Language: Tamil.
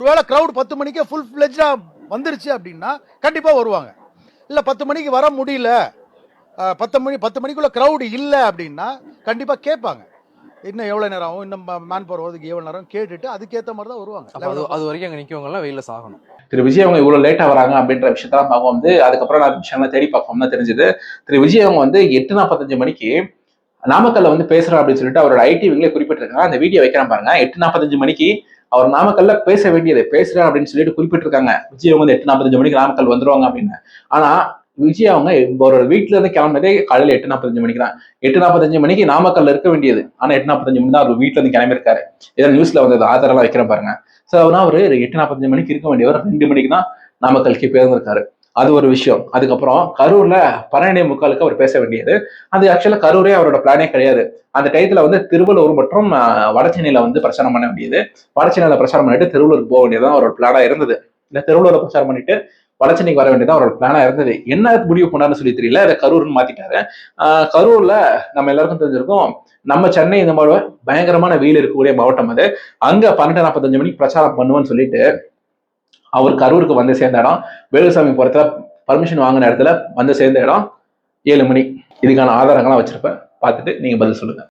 ஒருவேளை க்ரௌட் பத்து மணிக்கே ஃபுல் ஃப்ளெஜ்டா வந்துருச்சு அப்படின்னா கண்டிப்பா வருவாங்க. இல்ல பத்து மணிக்கு வர முடியல பத்து மணி பத்து மணிக்குள்ள க்ரௌடு இல்லை அப்படின்னா கண்டிப்பா கேட்பாங்க. இன்னும் எவ்வளவு நேரம் ஆகும்? இன்னும் மேன் பவர் வருதுக்கு எவ்வளவு நேரம்? கேட்டுட்டு அதுக்கேற்ற மாதிரி தான் வருவாங்க. அது அது வரைக்கும் அங்க நிக்கவங்க எல்லாம் வெயில சாகணும். திரு விஜய் அவங்க இவ்வளவு லேட்டா வராங்க அப்படின்ற விஷயத்தெல்லாம் பார்க்கும் வந்து அதுக்கப்புறம் நான் விஷயம்லாம் தேடி பார்ப்போம் தான் தெரிஞ்சது. திரு விஜய் அவங்க வந்து எட்டு நாற்பத்தஞ்சு மணிக்கு நாமக்கல்ல வந்து பேசுறோம் அப்படின்னு சொல்லிட்டு அவரோட ஐடி விங்களே குறிப்பிட்டிருக்காங்க. அந்த வீடியோ வைக்கிறேன் பாருங்க. எட்டு நாற்பத்தஞ்சு மணிக்கு அவர் நாமக்கல்ல பேச வேண்டியது பேசுறாரு அப்படின்னு சொல்லிட்டு குறிப்பிட்டிருக்காங்க. விஜய் அவங்க வந்து எட்டு நாற்பத்தஞ்சு மணிக்கு நாமக்கல் வந்துருவாங்க அப்படின்னு. ஆனா விஜய் அவங்க அவரோட வீட்டுல இருந்து கிளம்பினதே காலையில எட்டு நாற்பத்தஞ்சு மணிக்கு தான். எட்டு நாற்பத்தஞ்சு மணிக்கு நாமக்கல்ல இருக்க வேண்டியது. ஆனா எட்டு நாற்பத்தஞ்சு மணி தான் அவர் வீட்டுல இருந்து கிளம்பியிருக்காரு. ஏதாவது நியூஸ்ல வந்தது ஆதாரெல்லாம் வைக்கிறேன் பாருங்க. ஸோ அவனா அவர் எட்டு நாற்பத்தஞ்சு மணிக்கு இருக்க வேண்டியவர். ரெண்டு மணிக்கு தான் நாமக்கல்க்கு பேர்ந்திருக்காரு அது ஒரு விஷயம். அதுக்கப்புறம் கரூர்ல பன்னெண்டே முக்காலுக்கு அவர் பேச வேண்டியது. அது ஆக்சுவலா கரூரே அவரோட பிளானே கிடையாது. அந்த டயத்துல வந்து திருவள்ளூர் மற்றும் வடச்சென்னையில வந்து பிரச்சாரம் பண்ண வேண்டியது. வடச்சென்னையில பிரச்சாரம் பண்ணிட்டு திருவள்ளூருக்கு போக வேண்டியதுதான் அவரோட பிளானா இருந்தது. இந்த திருவள்ளூர்ல பிரச்சாரம் பண்ணிட்டு வடச்சென்னைக்கு வர வேண்டியது அவரோட பிளானா இருந்தது. என்ன முடிவு பண்ணாருன்னு சொல்லி தெரியல. அதை கரூர்னு மாத்திட்டாரு. கரூர்ல நம்ம எல்லாருக்கும் தெரிஞ்சிருக்கோம் நம்ம சென்னை இந்த மாதிரி பயங்கரமான வெயில் இருக்கக்கூடிய மாவட்டம் அது. அங்க பன்னெண்டு நாற்பத்தஞ்சு மணிக்கு பிரச்சாரம் பண்ணுவேன்னு சொல்லிட்டு அவர் கரூருக்கு வந்து சேர்ந்த இடம் வேலுசாமி புறத்துல பர்மிஷன் வாங்கின இடத்துல வந்து சேர்ந்த இடம் ஏழு மணி இதுக்கான ஆதாரங்கள்லாம் வச்சிருப்பேன். பார்த்துட்டு நீங்கள் பதில் சொல்லுங்கள்